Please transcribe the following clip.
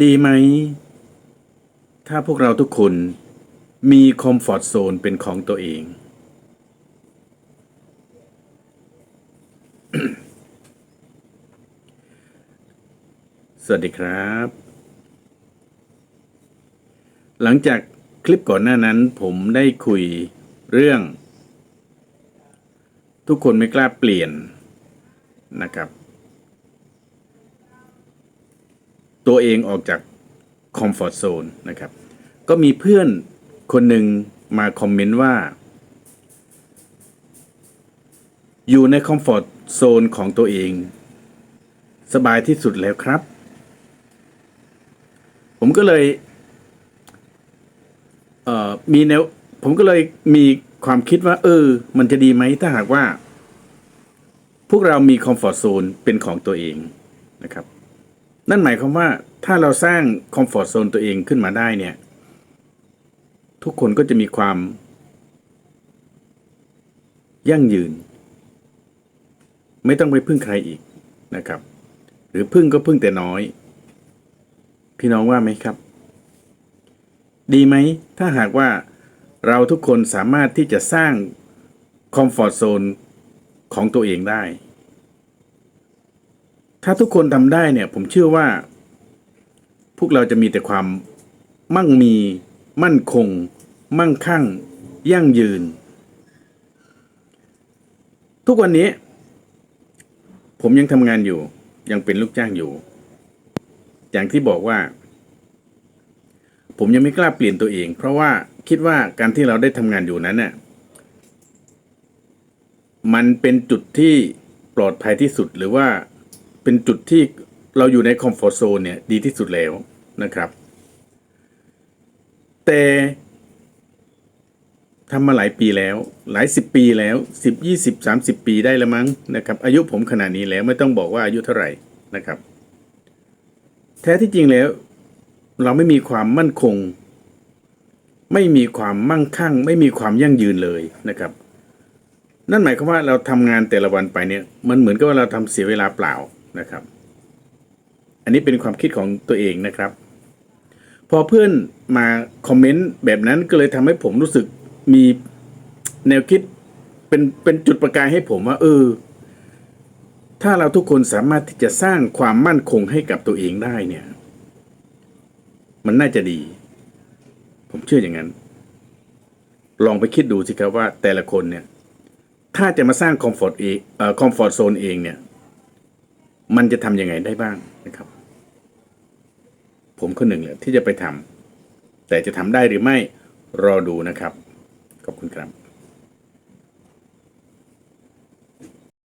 ดีไหม ถ้าพวกเราทุกคนมีคอมฟอร์ z โซนเป็นของตัวเอง สวัสดีครับ หลังจากคลิปก่อนหน้านั้นผมได้คุยเรื่อง ทุกคนไม่กล้าเปลี่ยนนะครับ ตัวเองออกจากคอมฟอร์ z โซนนะครับ ก็มีเพื่อนคนหนึ่งมาคอมเมนต์ว่า อยู่ในคอมฟอร์ z โซนของตัวเอง สบายที่สุดแล้วครับ ผมก็เลยเอ่อมีแนวผมก็เลยมีความคิดว่า เออ มันจะดีไหมถ้าหากว่า พวกเรามีคอมฟอร์ z โซนเป็นของตัวเองนะครับ นั่นหมายความว่าถ้าเราสร้างคอมฟอร์ z โซนตัวเองขึ้นมาได้เนี่ย ทุกคนก็จะมีความ ยั่งยืน ไม่ต้องไปพึ่งใครอีกนะครับ หรือพึ่งก็พึ่งแต่น้อย พี่น้องว่าไหมครับ ดีไหม ถ้าหากว่าเราทุกคนสามารถที่จะสร้างคอมฟอร์ z โซนของตัวเองได้ ถ้าทุกคนทำได้เนี่ย ผมเชื่อว่า พวกเราจะมีแต่ความมั่งมี มั่นคง มั่งคั่ง ยั่งยืน ทุกวันนี้ ผมยังทำงานอยู่ ยังเป็นลูกจ้างอยู่ อย่างที่บอกว่า ผมยังไม่กล้าเปลี่ยนตัวเอง เพราะว่าคิดว่าการที่เราได้ทำงานอยู่นั้นน่ะมันเป็นจุดที่ปลอดภัยที่สุดหรือว่า เป็นจุดที่เราอยู่ในคอมฟอร์ z โซนเนี่ยดีที่สุดแล้วนะครับ แต่ทำมาหลายปีแล้ว หลายสิบปีแล้วสิบยี่สิบสามสิบปีได้แล้วมั้งนะครับ อายุผมขนาดนี้แล้วไม่ต้องบอกว่าอายุเท่าไหร่นะครับ แท้ที่จริงแล้ว เราไม่มีความมั่นคง ไม่มีความมั่งคั่ง ไม่มีความยั่งยืนเลยนะครับ นั่นหมายความว่าเราทำงานแต่ละวันไปเนี่ย มันเหมือนกับว่าเราทำเสียเวลาเปล่า นะครับ อันนี้เป็นความคิดของตัวเองนะครับ พอเพื่อนมาคอมเมนต์แบบนั้นก็เลยทำให้ผมรู้สึกมีแนวคิดเป็นเป็นจุดประกายให้ผมว่า เออ ถ้าเราทุกคนสามารถที่จะสร้างความมั่นคงให้กับตัวเองได้เนี่ย มันน่าจะดี ผมเชื่ออย่างนั้น ลองไปคิดดูสิครับว่าแต่ละคนเนี่ย ถ้าจะมาสร้างคอมฟอร์ตเองคอมฟอร์ตโซนเองเนี่ย มันจะทำยังไงได้บ้างนะครับ ผมคนหนึ่งเลยที่จะไปทำแต่จะทำได้หรือไม่รอดูนะครับ ขอบคุณครับ